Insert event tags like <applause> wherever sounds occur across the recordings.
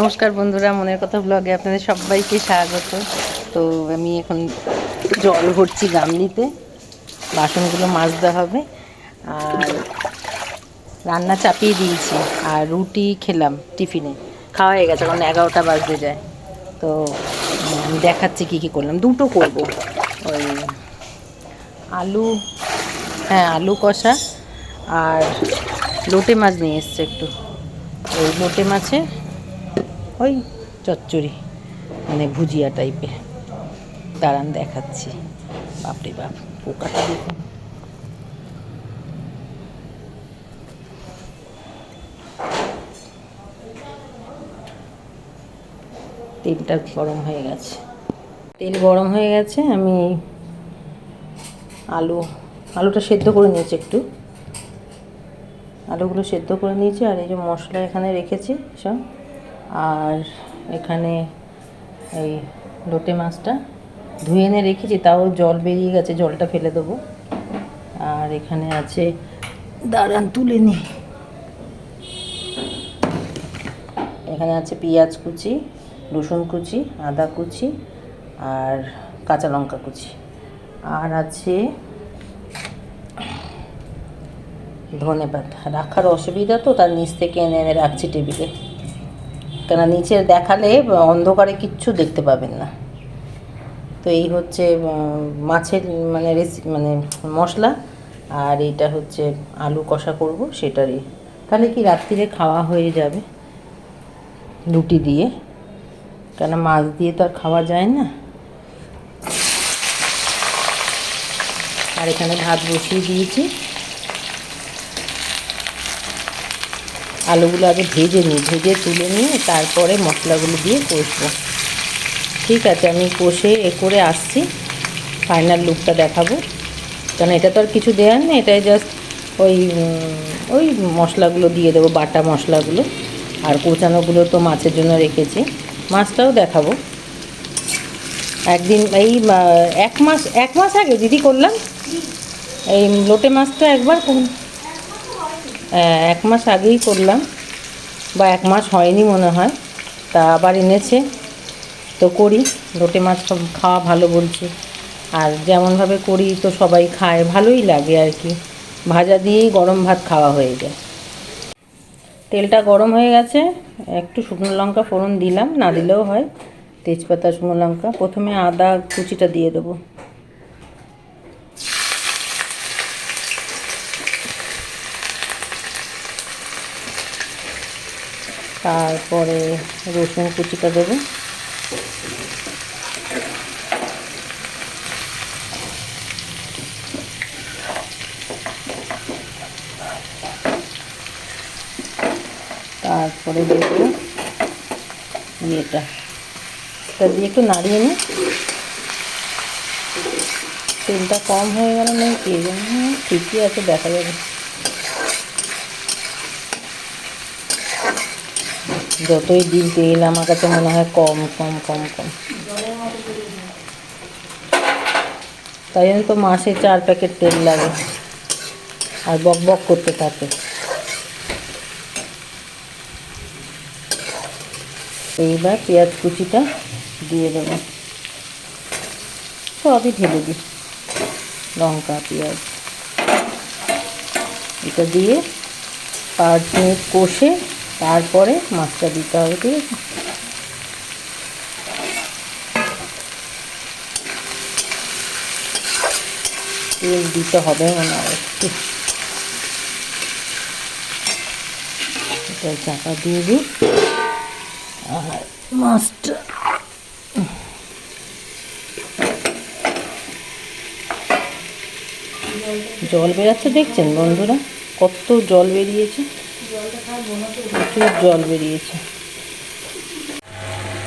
নমস্কার বন্ধুরা, মনের কথা ব্লগে আপনাদের সবাইকে স্বাগত। তো আমি এখন জল ভরছি গামলিতে, বাসনগুলো মাজতে হবে। আর রান্না চাপিয়ে দিয়েছি, আর রুটি খেলাম টিফিনে। খাওয়া হয়ে গেছে, কারণ এগারোটা বাজতে যায়। তো আমি দেখাচ্ছি কী কী করলাম। দুটো করব। ওই আলু হ্যাঁ আলু কষা আর লোটে মাছ নিয়ে এসছে একটু। ওই লোটে মাছে ওই চচ্চড়ি মানে ভুজিয়া টাইপের দাঁড়ান দেখাচ্ছি। বাপরে বাপ পোকাটা দেখুন। তেলটা গরম হয়ে গেছে। তেল গরম হয়ে গেছে, আমি আলু, আলুটা সেদ্ধ করে নিয়েছি একটু। আলুগুলো সেদ্ধ করে নিয়েছি, আর এই যে মশলা এখানে রেখেছি, সব। আর এখানে এই লোটে মাছটা ধুয়ে এনে রেখেছি, তাও জল বেরিয়ে গেছে, জলটা ফেলে দেবো। আর এখানে আছে দাঁড়ান, তুলে নি। এখানে আছে পেঁয়াজ কুচি, রসুন কুচি, আদা কুচি আর কাঁচা লঙ্কা কুচি। আর আছে ধনে পাতা রাখার অসুবিধা তো, তার নিচ থেকে এনে এনে রাখছি টেবিলে। কেন নিচে দেখালে অন্ধকারে কিচ্ছু দেখতে পাবেন না। তো এই হচ্ছে মাছের মানে রেসি মানে মশলা, আর এটা হচ্ছে আলু কষা করব সেটারই। তাহলে কি রাত্রিরে খাওয়া হয়ে যাবে রুটি দিয়ে? কেন মাছ দিয়ে তো আর খাওয়া যায় না। আর এখানে ভাত বসিয়ে দিয়েছি। আলুগুলো আগে ভেজে নিই, ভেজে তুলে নিয়ে তারপরে মশলাগুলো দিয়ে কষবো। ঠিক আছে, আমি কষে এ করে আসছি ফাইনাল লুকটা দেখাবো। কারণ এটা তো আর কিছু দেওয়ার নেই, এটাই জাস্ট ওই ওই মশলাগুলো দিয়ে দেবো, বাটা মশলাগুলো। আর কোচানোগুলো তো মাছের জন্য রেখেছি, মাছটাও দেখাবো। একদিন এই এক মাস এক মাস আগে দিদি করলাম, এই লোটে মাছটা একবার এক মাস আগেই করলাম, বা এক মাস হয়নি মনে হয়, তা আবার এনেছে, তো করি, লোটে মাছ খাওয়া ভালো বলছে। আর যেমনভাবে করি তো সবাই খায়, ভালোই লাগে আর কি। ভাজা দিয়েই গরম ভাত খাওয়া হয়ে যায়। তেলটা গরম হয়ে গেছে, একটু শুকনো লঙ্কা ফোড়ন দিলাম, না দিলেও হয়, তেজপাতা শুকনো লঙ্কা। প্রথমে আদা কুচিটা দিয়ে দেবো। তারপরে রসুন কুচিটা দেবো। তারপরে দেবো ইয়েটা। এটা দিয়ে একটু নাড়িয়ে নিই। তেলটা কম হয়ে গেল না কে জানে হ্যাঁ, ঠিকই আছে দেখা যাবে। যতই দিন তেল আমার কাছে মনে হয় কম কম কম কম। তাই জন্য তো মাসে চার প্যাকেট তেল লাগে। আর বক বক করতে থাকে। এইবার পেঁয়াজ কুচিটা দিয়ে দেবো। সবই ঢেলে দিই। লঙ্কা, পেঁয়াজ। এটা দিয়ে পাঁচ মিনিট কষে তারপরে মাছটা দিতে হবে, ঠিক আছে? তেল দিতে হবে মনে একটু চাপা দিয়ে দিই। আর মাছটা জল বেরাচ্ছে, দেখছেন বন্ধুরা? কত জল বেরিয়েছে। প্রচুর জল বেরিয়েছে।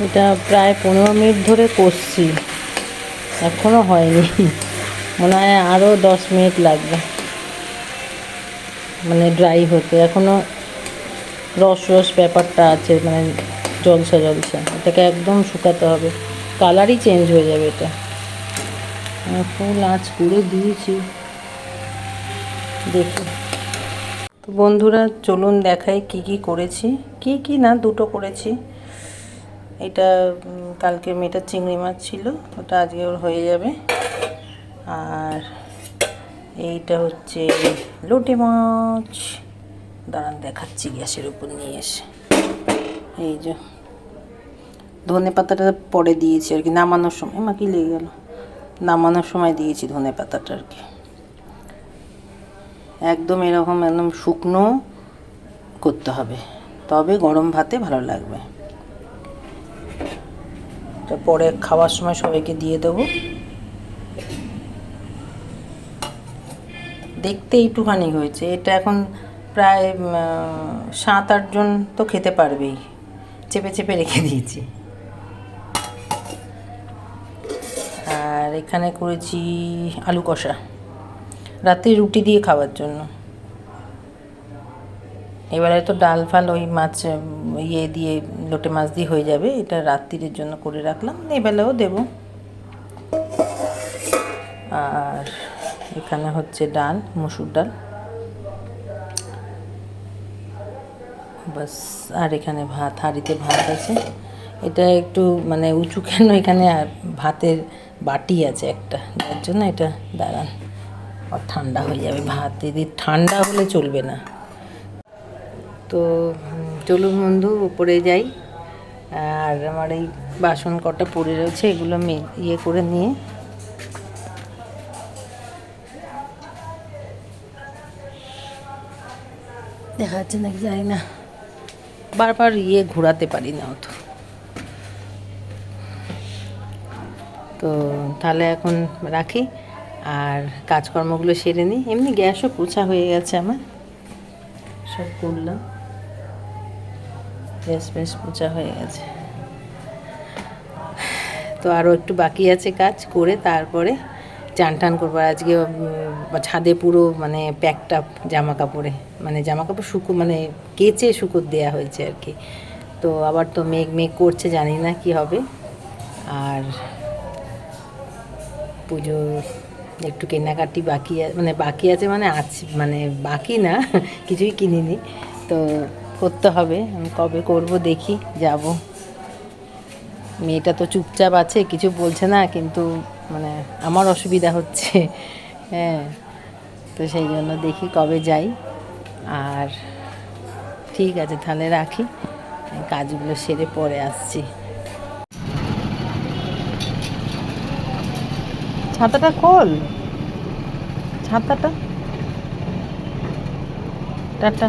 এটা প্রায় পনেরো মিনিট ধরে কষছি। এখনও হয়নি। মনে হয় আরও দশ মিনিট লাগবে। মানে ড্রাই হতে। এখনও রস রস ব্যাপারটা আছে মানে জলসা জলসা। এটাকে একদম শুকাতে হবে। কালারই চেঞ্জ হয়ে যাবে এটা। ফুল আঁচ করে দিয়েছি। দেখি। তো বন্ধুরা, চলুন দেখাই কি কি করেছি। কি কি না, দুটো করেছি। এটা কালকে মেয়েটার চিংড়ি মাছ ছিল, ওটা আজকে ওর হয়ে যাবে। আর এইটা হচ্ছে লোটে মাছ। দাঁড়ান, দেখাচ্ছি গ্যাসের উপর নিয়ে এসে। এই যে, ধনে পাতাটা পরে দিয়েছি আর কি, নামানোর সময়। মা, কি লেগে গেল? নামানোর সময় দিয়েছি ধনে পাতাটা আর কি। একদম এরকম একদম শুকনো করতে হবে। তবে গরম ভাতে ভালো লাগবে। পরে খাওয়ার সময় সবাইকে দিয়ে দেবো। দেখতে একটুখানি হয়েছে। এটা এখন প্রায় সাত আটজন তো খেতে পারবেই। চেপে চেপে রেখে দিয়েছি। আর এখানে করেছি আলু কষা। রাতে রুটি দিয়ে খাওয়ার জন্য। এবারে তো ডাল ফাল ওই মাছ ইয়ে দিয়ে লোটে মাছ দিয়ে হয়ে যাবে, এটা রাত্রির জন্য করে রাখলাম, এবেলাও দেবো। আর এখানে হচ্ছে ডাল, মসুর ডাল। বাস, আর এখানে ভাত, হাঁড়িতে ভাত আছে। এটা একটু মানে উঁচু কেন এখানে ভাতের বাটি আছে একটা, যার জন্য এটা দাঁড়ান আর ঠান্ডা হয়ে যাবে ভাত। দিদি, ঠান্ডা হলে চলবে না। তো চলুন বন্ধু, উপরে যাই। আর আমার এই বাসন কটা পড়ে রয়েছে, এগুলো ইয়ে করে নিয়ে। দেখা যাচ্ছে নাকি জানি না। বারবার ইয়ে ঘোরাতে পারি না অত। তো, তাহলে এখন রাখি। আর কাজকর্মগুলো সেরে নিই। এমনি গ্যাসও পোছা হয়ে গেছে আমার। সব করলাম। গ্যাস ফ্যাস পোছা হয়ে গেছে। তো আরও একটু বাকি আছে কাজ করে তারপরে চান টান করব। আজকে ছাদে পুরো মানে প্যাকটা জামা কাপড়ে মানে জামা কাপড় শুকো মানে কেচে শুকো দেওয়া হয়েছে আর কি। তো আবার তো মেঘ মেঘ করছে, জানি না কি হবে। আর পুজো একটু কেনাকাটি বাকি মানে বাকি আছে মানে আছে মানে বাকি না, <laughs> কিছুই কিনিনি। তো করতে হবে, আমি কবে করব দেখি, যাব। মেয়েটা তো চুপচাপ আছে, কিছু বলছে না, কিন্তু মানে আমার অসুবিধা হচ্ছে। <laughs> হ্যাঁ তো সেই জন্য দেখি কবে যাই। আর ঠিক আছে, তাহলে রাখি। কাজগুলো সেরে পরে আসছি। ছাতাটা খোল। ছাতাটা। টাটা।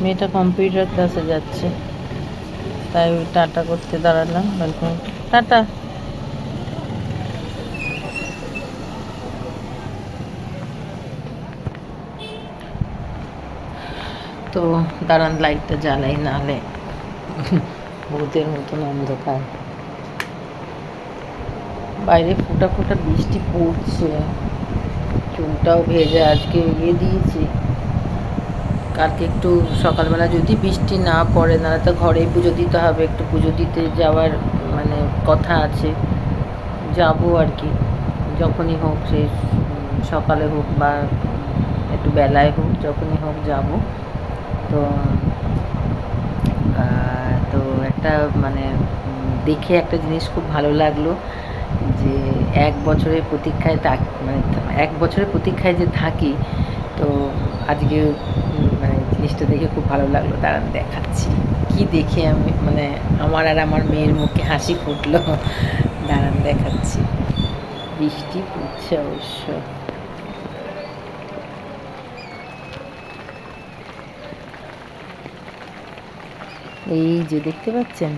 মেয়েটা কম্পিউটার ক্লাসে যাচ্ছে। তাই টাটা করতে দাঁড়ালাম। Balcony tata. তো দাঁড়ান লাইটটা জ্বালাই, নাহলে ভূতের মতন অন্ধকার। বাইরে ফোটা ফোটা বৃষ্টি পড়ছে। চুলটাও ভেজে আজকে ইয়ে দিয়েছি। কালকে একটু সকালবেলা যদি বৃষ্টি না পড়ে না তো ঘরেই পুজো দিতে হবে। একটু পুজো দিতে যাওয়ার মানে কথা আছে। যাব আর কি। যখনই হোক, সে সকালে হোক বা একটু বেলায় হোক, যখনই হোক যাব। তো তো একটা মানে দেখে একটা জিনিস খুব ভালো লাগল যে এক বছরের প্রতীক্ষায় তাক মানে এক বছরের প্রতীক্ষায় যে থাকি, তো আজকে মানে জিনিসটা দেখে খুব ভালো লাগল। দাঁড়ান, দেখাচ্ছি। কি দেখে আমি মানে আমার আর আমার মেয়ের মুখে হাসি ফুটলো? দাঁড়ান, দেখাচ্ছি। বৃষ্টি পড়ছে অবশ্য। এই যে দেখতে পাচ্ছেন?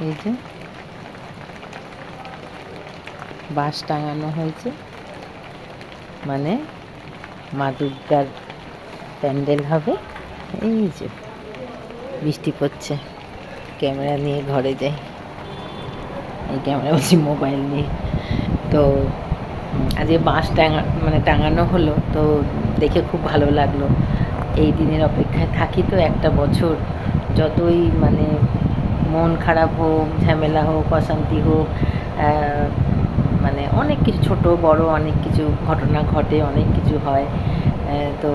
এই যে। বাঁশ টাঙানো হয়েছে। মানে মা দুর্গার প্যান্ডেল হবে। এই যে, বৃষ্টি পড়ছে। ক্যামেরা নিয়ে ঘরে যাই। এই ক্যামেরা বলছি মোবাইল নিয়ে। তো আজকে বাঁশ টাঙা মানে টাঙানো হলো। তো দেখে খুব ভালো লাগল। এই দিনের অপেক্ষায় থাকি তো একটা বছর। যতই মানে মন খারাপ হোক, ঝামেলা হোক, অশান্তি হোক মানে অনেক কিছু, ছোট, বড় অনেক কিছু ঘটনা ঘটে, অনেক কিছু হয়। তো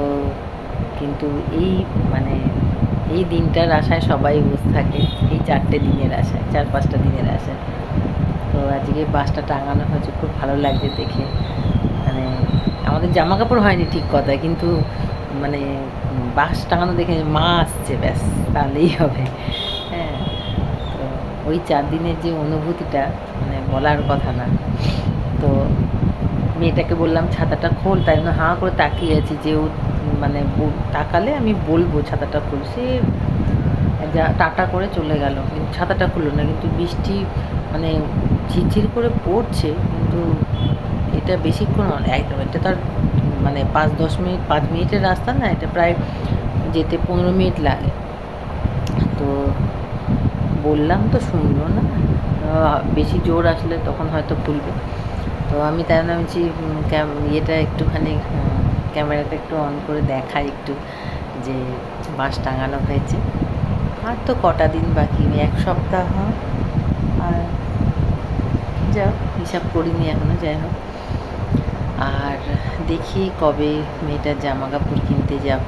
কিন্তু এই মানে এই দিনটার আশায় সবাই বসে থাকে, এই চারটে দিনের আশায়, চার পাঁচটা দিনের আশায়। তো আজকে বাসটা টাঙানো হয়েছে, খুব ভালো লাগছে দেখে। মানে আমাদের জামা কাপড় হয়নি ঠিক কথা কিন্তু মানে বাস টাঙানো দেখে মা আসছে, ব্যাস, তাহলেই হবে। হ্যাঁ তো ওই চার দিনের যে অনুভূতিটা মানে বলার কথা না। তো মেয়েটাকে বললাম, ছাতাটা খোল। তাই জন্য হাঁ করে তাকিয়ে আছি যে ও মানে তাকালে আমি বলব, ছাতাটা খোল। সে যা টাটা করে চলে গেল। কিন্তু ছাতাটা খুললো না, কিন্তু বৃষ্টি মানে ঝিরঝির করে পড়ছে, কিন্তু এটা বেশিক্ষণ একদম, এটা তার মানে পাঁচ, দশ মিনিট, পাঁচ মিনিটের রাস্তা না, এটা প্রায় যেতে পনেরো মিনিট লাগে। তো বললাম তো শুনলো না। বেশি জোর আসলে তখন হয়তো খুলবে তো আমি তাই ভাবছি ইয়েটা একটুখানি ক্যামেরাটা একটু অন করে দেখাই একটু যে বাঁশ টাঙানো হয়েছে। আর তো কটা দিন বাকি, এক সপ্তাহ। আর যাও হিসাব করিনি এখনও, যাই হোক। আর দেখি কবে মেয়েটার জামা কাপড় কিনতে যাব,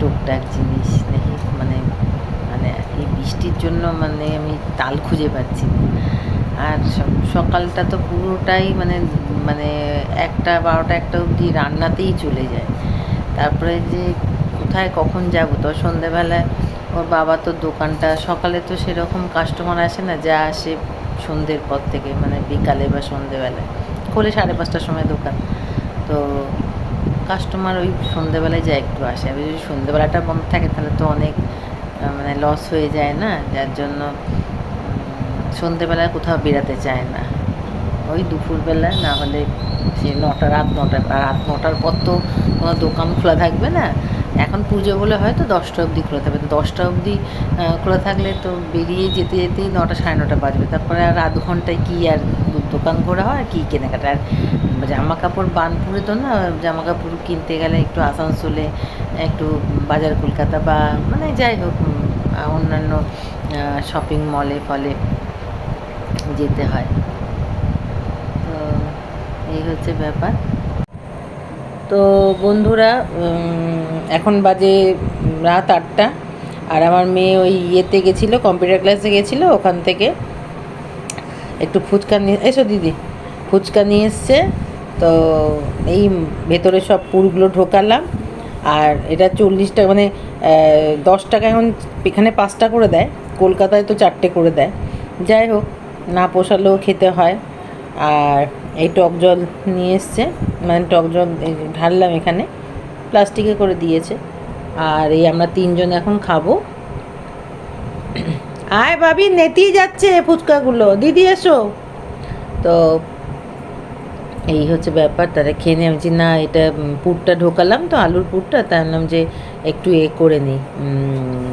টুকটাক জিনিস দেখি মানে মানে এই বৃষ্টির জন্য মানে আমি তাল খুঁজে পাচ্ছি না। আর সকালটা তো পুরোটাই মানে মানে একটা বারোটা একটা অবধি রান্নাতেই চলে যায়। তারপরে যে কোথায় কখন যাব, তো সন্ধেবেলায় ওর বাবা তো দোকানটা, সকালে তো সেরকম কাস্টমার আসে না, যা আসে সন্ধ্যের পর থেকে মানে বিকালে বা সন্ধেবেলায়। খোলে সাড়ে পাঁচটার সময় দোকান। তো কাস্টমার ওই সন্ধেবেলায় যা একটু আসে। আর যদি সন্ধেবেলাটা বন্ধ থাকে তাহলে তো অনেক মানে লস হয়ে যায় না? যার জন্য উম, সন্ধেবেলায় কোথাও বেরাতে চায় না। ওই দুপুরবেলা না হলে সে নটা রাত নটা রাত নটার পর তো কোনো দোকান খোলা থাকবে না। এখন পুজো বলে হয়তো দশটা অবধি খোলা থাকবে। তো দশটা অবধি খোলা থাকলে তো বেরিয়ে যেতে যেতেই নটা সাড়ে নটা বাজবে। তারপরে আর আধ ঘন্টায় কী আর দোকান ঘোরা হয় কী কেনাকাটা। আর জামা কাপড় বানপুরে তো না, জামা কাপড় কিনতে গেলে একটু আসানসোলে একটু বাজার কলকাতা বা মানে যাই হোক অন্যান্য শপিং মলে ফলে যেতে হয়। তো এই হচ্ছে ব্যাপার। তো বন্ধুরা এখন বাজে রাত আটটা, আর আমার মেয়ে ওই ইয়েতে গেছিল, কম্পিউটার ক্লাসে গেছিল ওখান থেকে। একটু ফুচকা নিয়ে এসো দিদি, ফুচকা নিয়ে এসছে, তো এই ভেতরে সব পুরগুলো ঢোকালাম, আর এটা চল্লিশ টাকা মানে দশ টাকা এখন এখানে পাঁচটা করে দেয়, কলকাতায় তো চারটে করে দেয়। যাই হোক, না পোষালেও খেতে হয়। আর এই টক জল নিয়ে এসছে মানে টক জল ঢাললাম এখানে, প্লাস্টিকে করে দিয়েছে। আর এই আমরা তিনজন এখন খাব। আয় ভাবি নেতেই যাচ্ছে ফুচকাগুলো। দিদি, এসো। তো এই হচ্ছে ব্যাপার, তারা খেয়ে নিয়ে আমি না, এটা পুরটা ঢোকালাম তো, আলুর পুরটা তাই ভাবলাম যে একটু এ করে নিই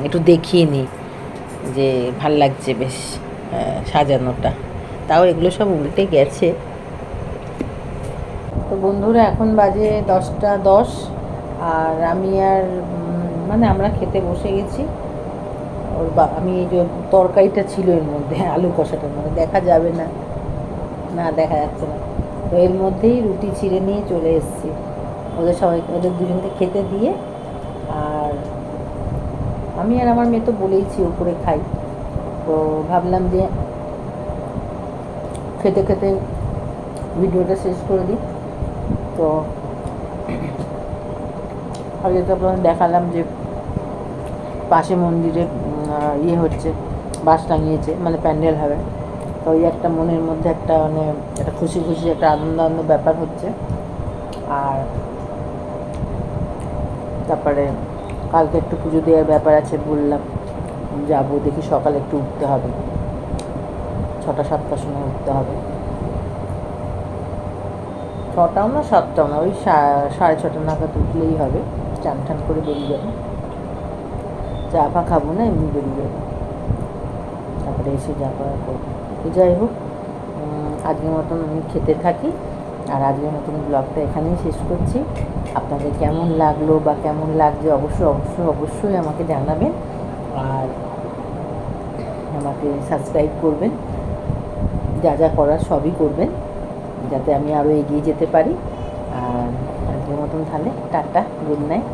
একটু দেখিয়ে নিই যে ভালো লাগছে বেশ সাজানোটা। তাও এগুলো সব উল্টে গেছে। তো বন্ধুরা, এখন বাজে দশটা দশ, আর আমি আর মানে আমরা খেতে বসে গেছি। ওর বা, আমি এই যে তরকারিটা ছিল এর মধ্যে, <laughs> আলু কষাটার মধ্যে, দেখা যাবে না। না, দেখা যাচ্ছে না। তো এর মধ্যেই রুটি ছিঁড়ে নিয়ে চলে এসেছি। ওদের সবাই, ওদের দুজনকে খেতে দিয়ে আর আমি আর আমার মেয়ে তো বলেইছি উপরে খাই। তো ভাবলাম যে খেতে খেতে ভিডিওটা শেষ করে দিই। তো আগে তো আপনাদের দেখালাম যে পাশে মন্দিরে ইয়ে হচ্ছে, বাস টাঙিয়েছে মানে প্যান্ডেল হবে। তো ওই একটা মনের মধ্যে একটা মানে একটা খুশি খুশি একটা আনন্দ আনন্দ ব্যাপার হচ্ছে। আর তারপরে কালকে একটু পুজো দেওয়ার ব্যাপার আছে বললাম, যাব দেখি সকালে একটু উঠতে হবে। ছটা সাতটার সময় উঠতে হবে। ছটাও না সাতটাও না, ওই সাড়ে ছটা নাগাদ উঠলেই হবে। চান টান করে বেরিয়ে যাব। চা ফা খাব না, এমনি বেরিয়ে যাব। তারপরে এসে যা করার করব। তো যাই হোক আজকের মতন আমি খেতে থাকি। আর আজকের মতন ব্লগটা এখানেই শেষ করছি। আপনাদের কেমন লাগল বা কেমন লাগছে অবশ্যই অবশ্যই অবশ্যই আমাকে জানাবেন। আর আমাকে সাবস্ক্রাইব করবেন। যা যা করার সবই করবেন, যাতে আমি আরও এগিয়ে যেতে পারি। আর আজকের মতন তাহলে টাটা গুড নাইট